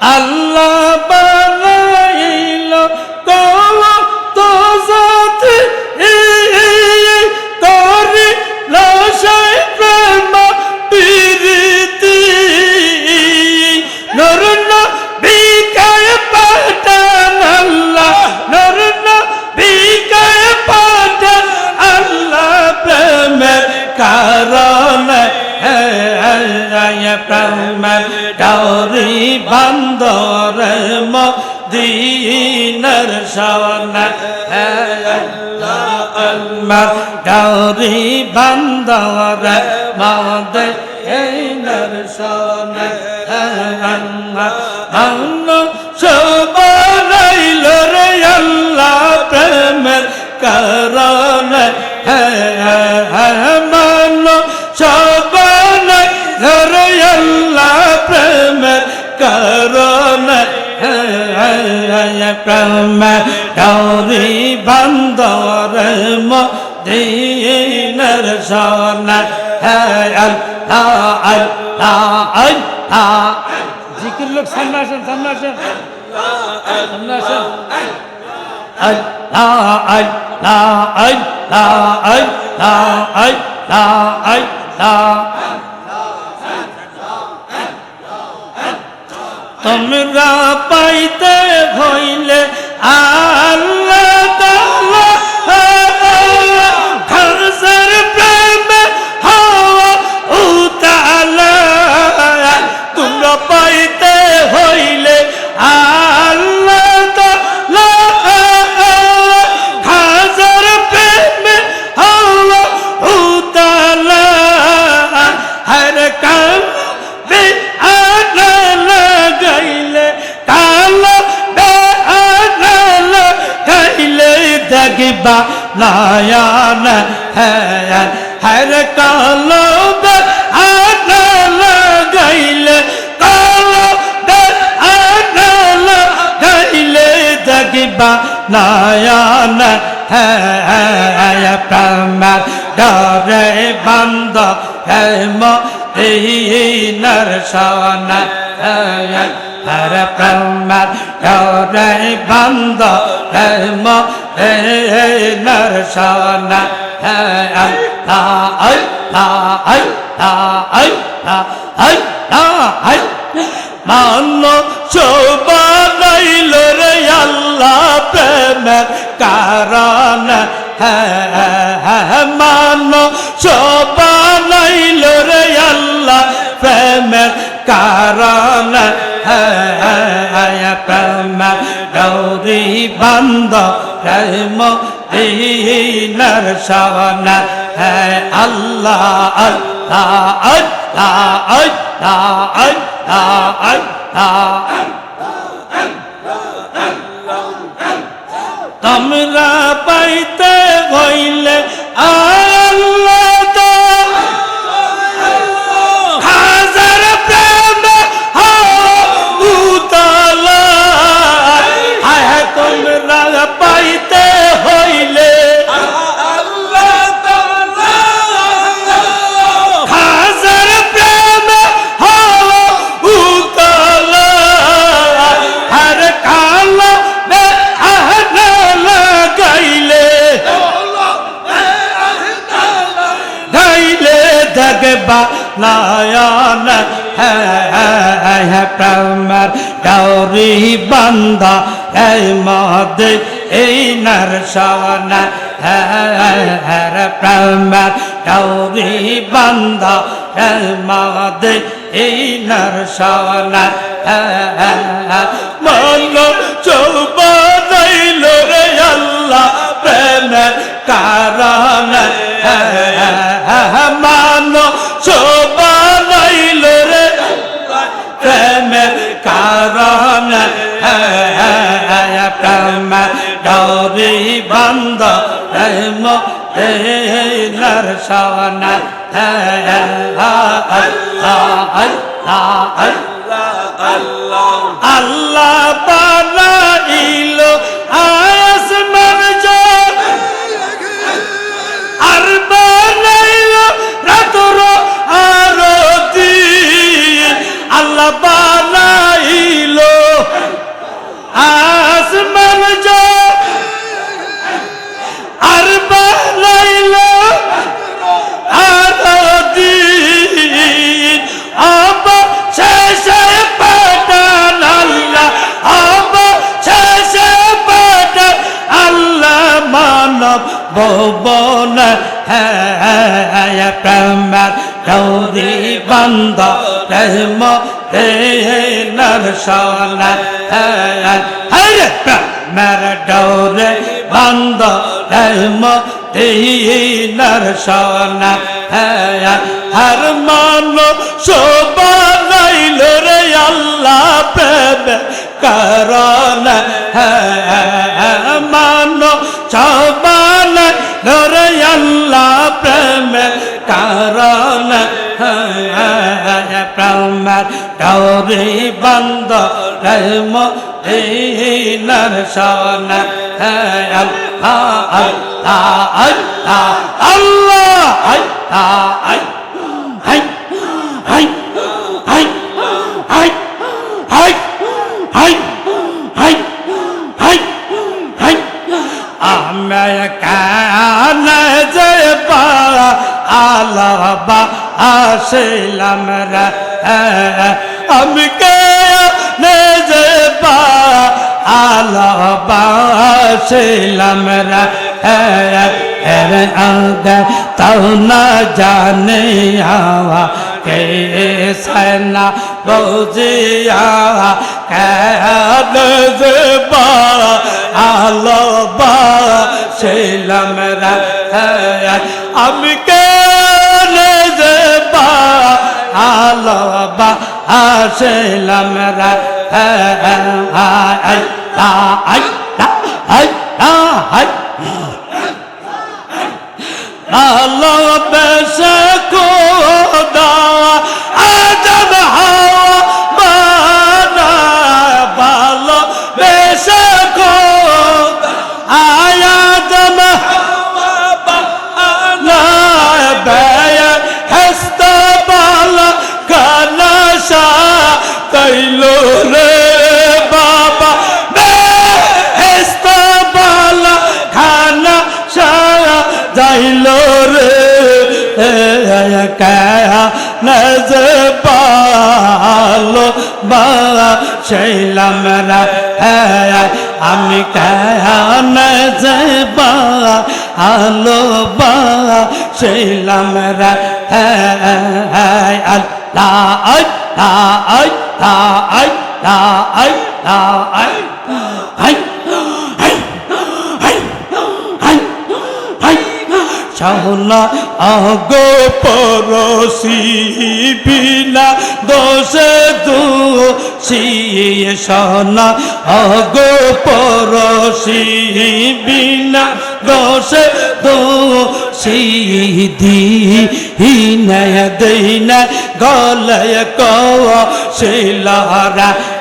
আল্লাহ আল্লাহ dowry বন্দর মদিনার সনে আল্লাহ সবাইল রে আল্লাহ প্রেমের কারণে মান সবাই রে আল্লাহ প্রেমের কারণে প্রেম ডৌরি বন্দর মদিনার সনে আল্লাহ জিকির লোক, সামনে আসেন সামনে আসেন। সামনে আসেন। তোমরা পাইতে হইলে আল্লাহ দেখবা লায়ান হর কালো লাগাইলে কালো বে আনা লাগাইলে দেখবা লায়ান প্রামার ডরে বন্ধ হেম দিনার সনা হর প্রামার ডরে বন্ধ হেম দিনার সনা মান চৌবানাইল রে আল্লাহ প্রেমের কারণ মান চৌবানাইল রে আল্লাহ প্রেমের কারণ। বন্ধ প্রেম দিনার সবন আল্লাহ আল্লাহ আল্লাহ আল্লাহ আল্লাহ আল্লাহ তোমরা পাইতে হইলে আল্লাহ প্রেমার গৌরী বন্ধ এই মদ এই নরসন হর প্রেমার গৌরী বন্ধ এই মদ এই নরসন মন চৌবানাইল রে আল্লাহ প্রেমের কারণ। কারণ ডরি বন্ধ প্রেম নরসন আল্লাহ আল্লাহ আসমান কমর দৌরি বন্ধ রহম হে হে নরসন হরে কমর দৌরে বন্ধ রহম হে হে নরসন হর মানো শোভা লাইল রে আল্লাহ প্রেম করণ হ্যাঁ মানো চাও প্রেমের ডৌরি বন্ধ প্রেম দিনার সোনা আল্লাহ আল্লাহ আল্লাহ আল্লাহ হাই হাই হাই হাই হাই হাই হাই হাই হাই আমি কান যে পা আলাবা আসলাম রা আমি কে যে পা আলাবাসলাম রা রে আদা তাও না জানে হাওয়া, কে সনা বৌজিয়া কে বা আলো বা সেলাম রা আমি কে আলো বা আসিলাম রে আই আই আই আই আই ভালোবেসে তৈলো রে বাবা। বেহস্ত বালা খানা সারা যাইল রে। কায়া নজ পালো বা শৈলাম রা আমি কায়া নজ বা আলো বা শৈলাম রা আল্লাহ আল্লাহ। la ay la ay la ay ay ay ay ay ay Shahla আগ পরসি বিলা দোষ দু সিয়ে শাহলা আগ পরসি বিলা দোষ। দু সিধি হি নয় দৈনা গলয় কো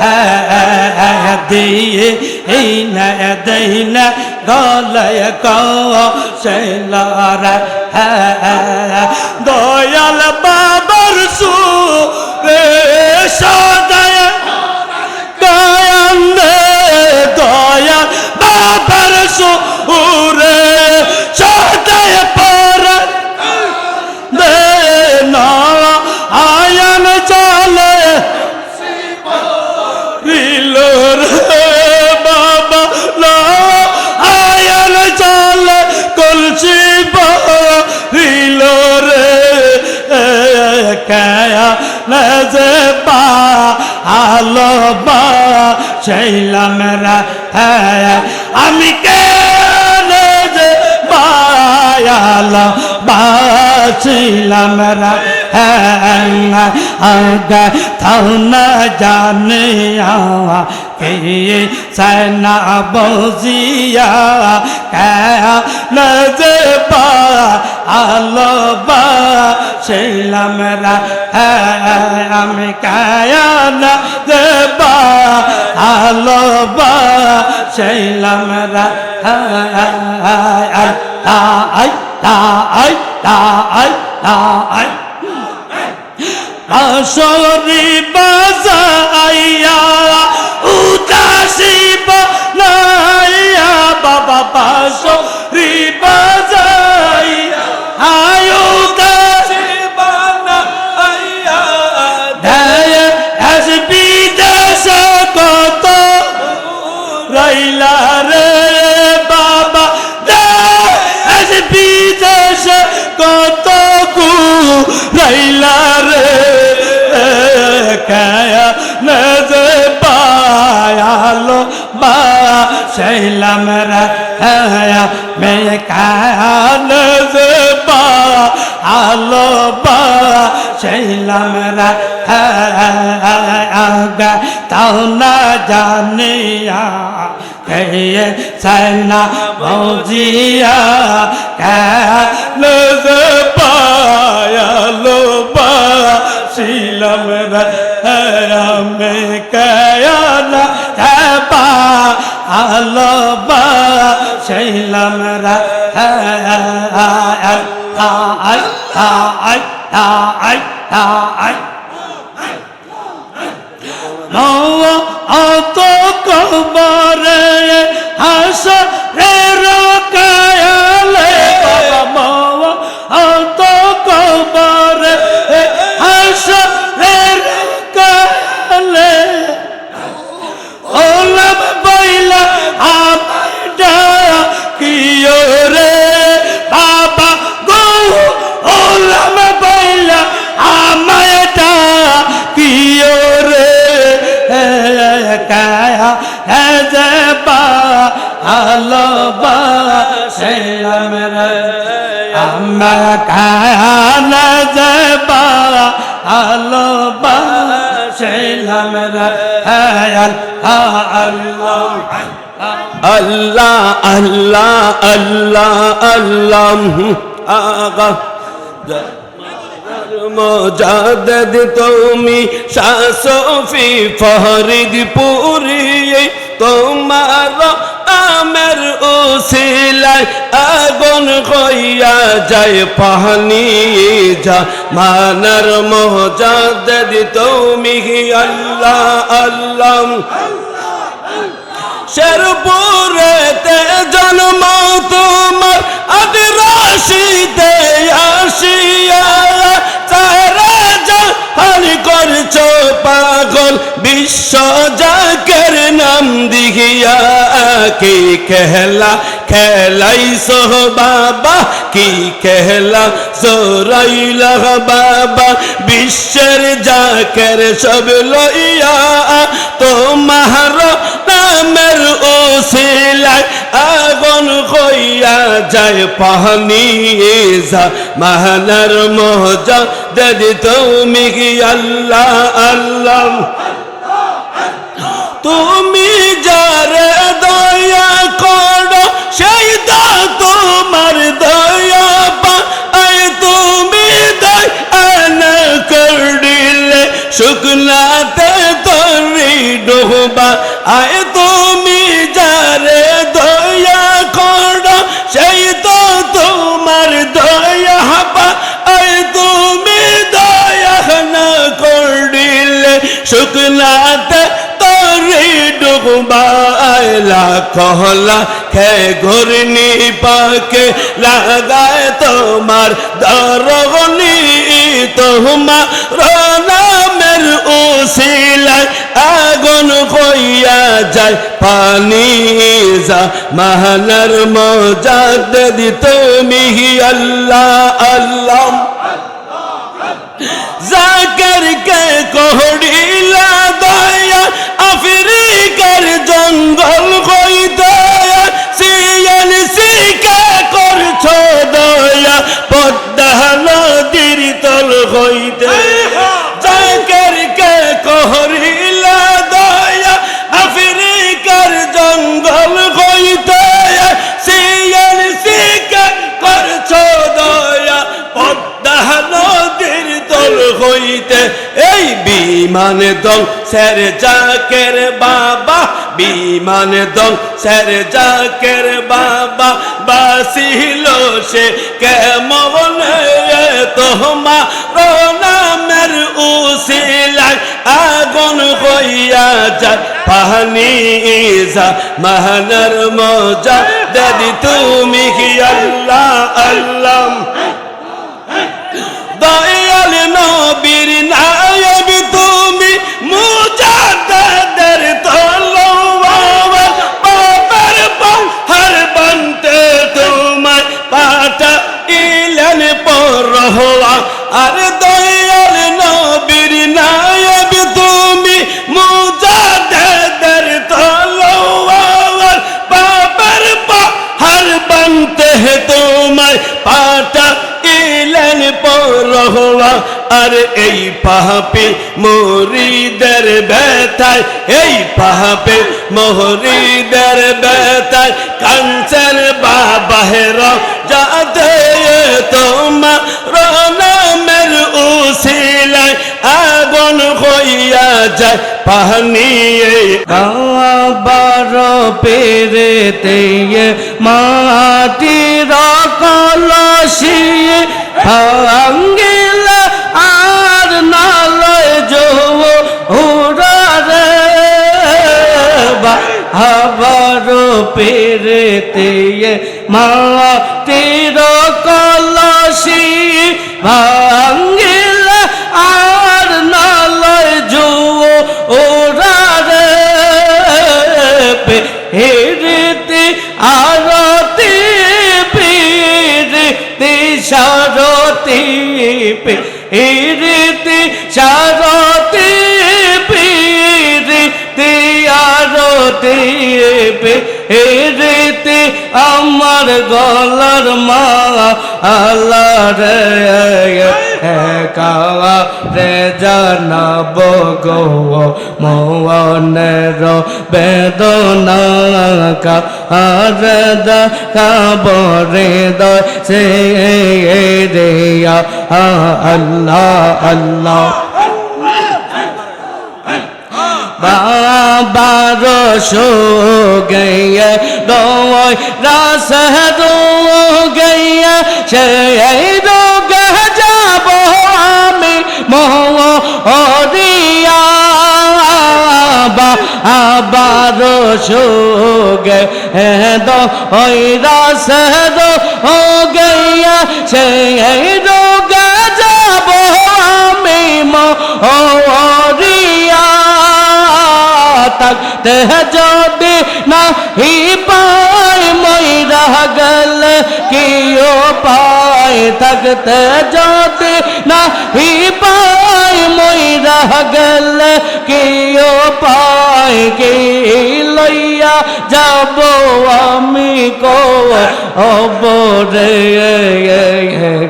হ্যাঁ দিয়ে হিনয় না গলয় কো হ্যাঁ দয়াল বাবার সু রে যে পা, আলো বা সেইলাম হ্যাঁ। আমি কে যে পায়ালো বাছিলাম রা হ্যাঁ। আগে থাও না জানে আওয়া کی سنا بوزیا کیا نزبا আলো বাসলাম রা আমি কায়া না দেবা আলো বাসলাম রা তা আই তা আই তা আই তা আই। আসরি বাজাইয়া so সেইলাম রায়া মে কান বা আলো বা সেইলাম রায়া তাও না জানিয়া হে সাইনা ভৌজিয়া কান পায়া লো বা শিলাম রায়া আলো বাইলাম রা অত কবরে হাসা আলো বা সেলাম রে আমা কায়া নজবা আলো বা সেলাম রে আল্লাহ আল্লাহ আল্লাহ আল্লাহ আল্লাহ আগা মজাদদ তুমি শাসফি ফরিদ পুরি তোমার আমের উসিলায় আগুন হইয়া যায় পানি যা মানার মজাদদ তুমি আল্লাহ আল্লাহ। শেরপুরেতে জন্ম তোমার আদিরাশিতে আসিয়া তারা করছ পাগল বিশ্ব জাকের নাম দিহিয়া কি খেলা? খেলাই সহ বাবা, কি খেলা? জোরাইল বাবা, বিশ্বের জাকের সব লইয়া, তোমার নামের ওসিলায় আগুন হইয়া যায় যা মাহানার মজা দাদি তুমি কি আল্লাহ আল্লাহ। তুমি যারে দয়া করো, সেই দা তোমার দয়া পাই তুমি দয়া করিলে শুক্লাতে তরি ডোবা। আয় ডুবাইলা কহলা খে ঘুরনি পাকে লাগায় তোমার দরগনি। তোমার নামের উসিলায় আগুন হইয়া যায়। পানি যা মাহানার মজা দি তুমি আল্লাহ আল্লাহ। জাকের বিমান দল, স্যার জাকের বাবা। বিমান দল, স্যার জাকের বাবা। বাসিল সে কেমন তোহমা নামের উসিলায়। আগুন হইয়া যায় পাহানি যা মাহানার মজা। দাদি তুমি কি আল্লাহ আল্লাহ। দয়াল নবীর আর দয়াল নবীর নায়ব তুমি মুজাদের তলোয়ার পাপর পাহার বানতে হে তোমায় পাটা ইলেন পরহওয়া আর এই পাহাপে মরিদের ব্যথায়, এই পাহাপে মরিদের ব্যথায় কাঞ্চের বাবা হের যাতে তোমার উসিলায় আগুন হইয়া যায় পাহানি বাবার পেরেতে মাটির কলসি ভাঙ্গিল আর নালয় যো উড়ারে। আবার পেরেতে মাটির হেরিতে সারতি পিরিতে আরতি হেরিতে আমার গলার মা আল্লাহ রে রে জানাব গো মনের বেদনা আর কাবরে দ সে রে আল্লাহ আল্লাহ। বাবার সো গইয়া দোয় রাস দো গইয়া আমি মোহরিয়া আবার সোগ দো ওই রাস দো ও গইয়া সেই রোগ যাব আমি মোহরিয়া। থাকতে যদি না হি পাই ময়রা গেল কিও পাই। থাকতে যদি না হি পাই কি লইয়া যাব আমি কো অবরে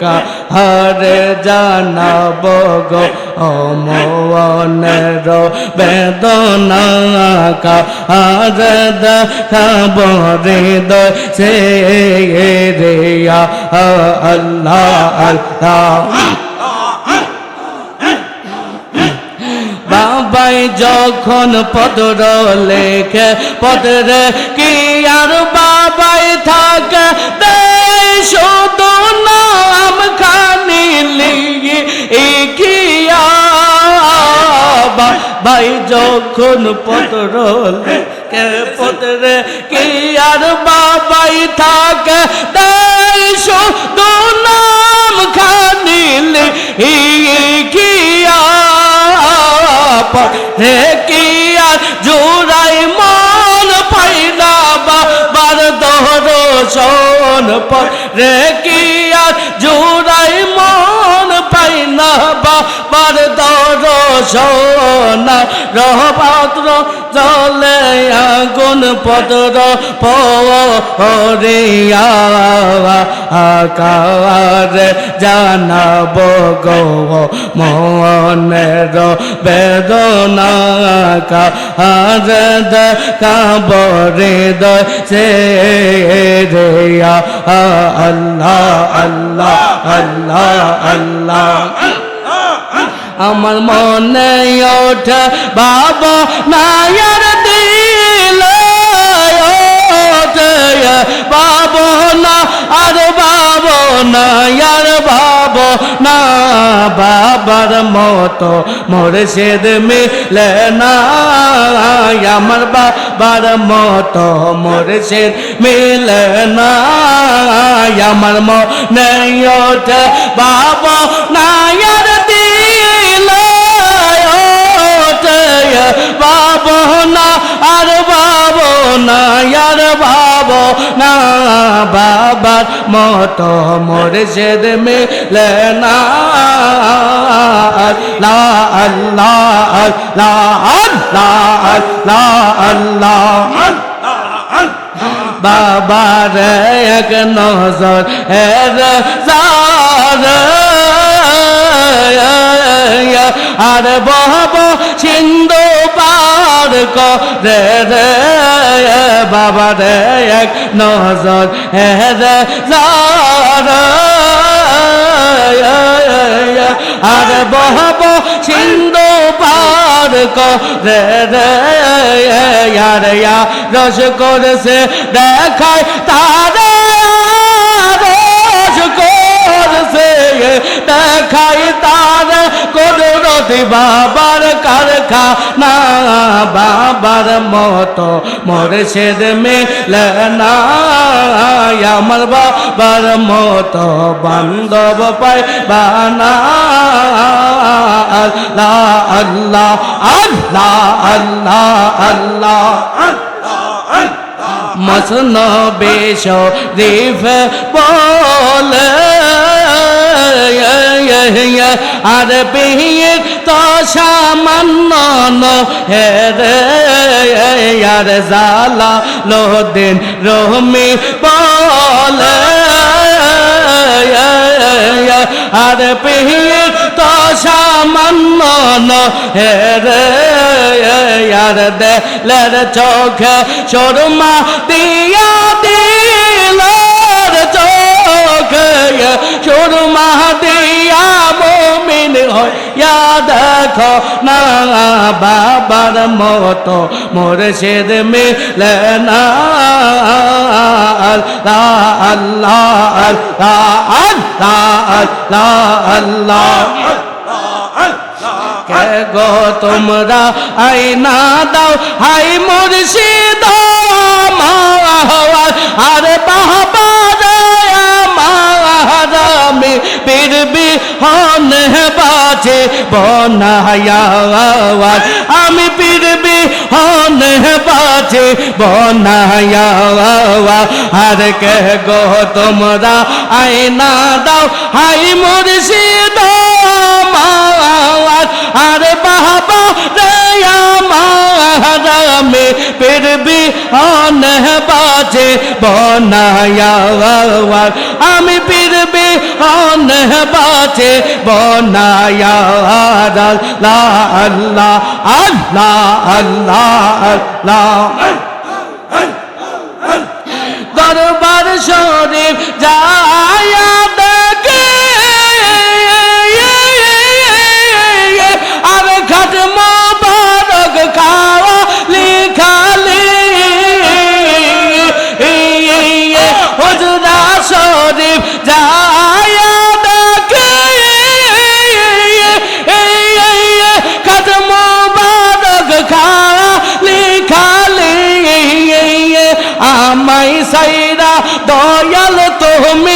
কা হারে জানাব গো অমনের বেদনা কা আর খাবরে দ সে রে আল্লাহ আল্লাহ। বাবাই যখন পদর লেখে পদরে কি আর বাবাই থাকে? শুধু নাম খানি ইকিয়া ভাই যখন পদর লেখে পদরে কি আর বাবাই থাকে? শুধু নাম খানি লিয়ে রে কি আর জুড়াই মন পাইলা বাবার দহর সন পর। রে কি আর জুড়াই মন পাইলা বাবার দহর সোনা রহপাত্র জলে আগুন পত্র পরিয়া আকার জানাব গো মনের বেদনা কার কাবরে দ সে রে আল্লাহ আল্লাহ আল্লাহ আল্লাহ। আমার মনে ওঠে, বাবা নায়ার দিল বাবো না আর বাবো না, আর বাবো না, বাবার মতো মোরশেদ মিলে না, আমার বাবার মতো মোরশেদ মিলে না, আমার মনে ওঠে, বাবা নায়ার আর বাবো, না বাবার মতো মোরশেদ মিলে না। আল্লাহ আল্লাহ আল্লাহ আল্লাহ আল্লাহ আল্লাহ বাবার এক নজর এর আর বহব সিন্ধু পার করে রে বাবা রে এক নজর হে রে আর বহব সিন্ধু পার করে রে আর ইয়া রস করছে দেখায় তারে রস করছে দেখাই তার করতি বাবার কারখানা বাবার মতো। মোরশেদ মেলে না, আমার বাবার মতো। বান্ধব পাই বানা, আল্লাহ আল্লাহ আল্লাহ আল্লাহ আল্লাহ। মসন বেশ রিফ বলে আর বিয়ে তো সামান্য হেরে আর জালা লোদিন রহমি বলে আর বিয়ে তো সামান্য হেরে আর দেলের চোখে সরমা দিয়া মমিন হইয়া দেখো না বাবার মতো মোরশেদ মিলে না আল্লাহ আল্লাহ আল্লাহ আল্লাহ আল্লাহ কে গো তোমরা আইনা দাও হাই মুর্শিদ আর বাবা মারামি পীরবি হন বাজে বনায়াওয়াজ আমি পীরবি হন বাজে বনায়াওয়াজ আর কে গো তোমরা আইনা দাও হাই মুর্শিদ আমারে পীরবি হন বাজে বনায়াওয়ার আমি পীরবি হন বাজে বনায়াওয়ার আল্লাহ আল্লাহ আল্লাহ আল্লাহ আল্লাহ দরবার শরীফ যা আমায় সাইরা দয়াল তুমি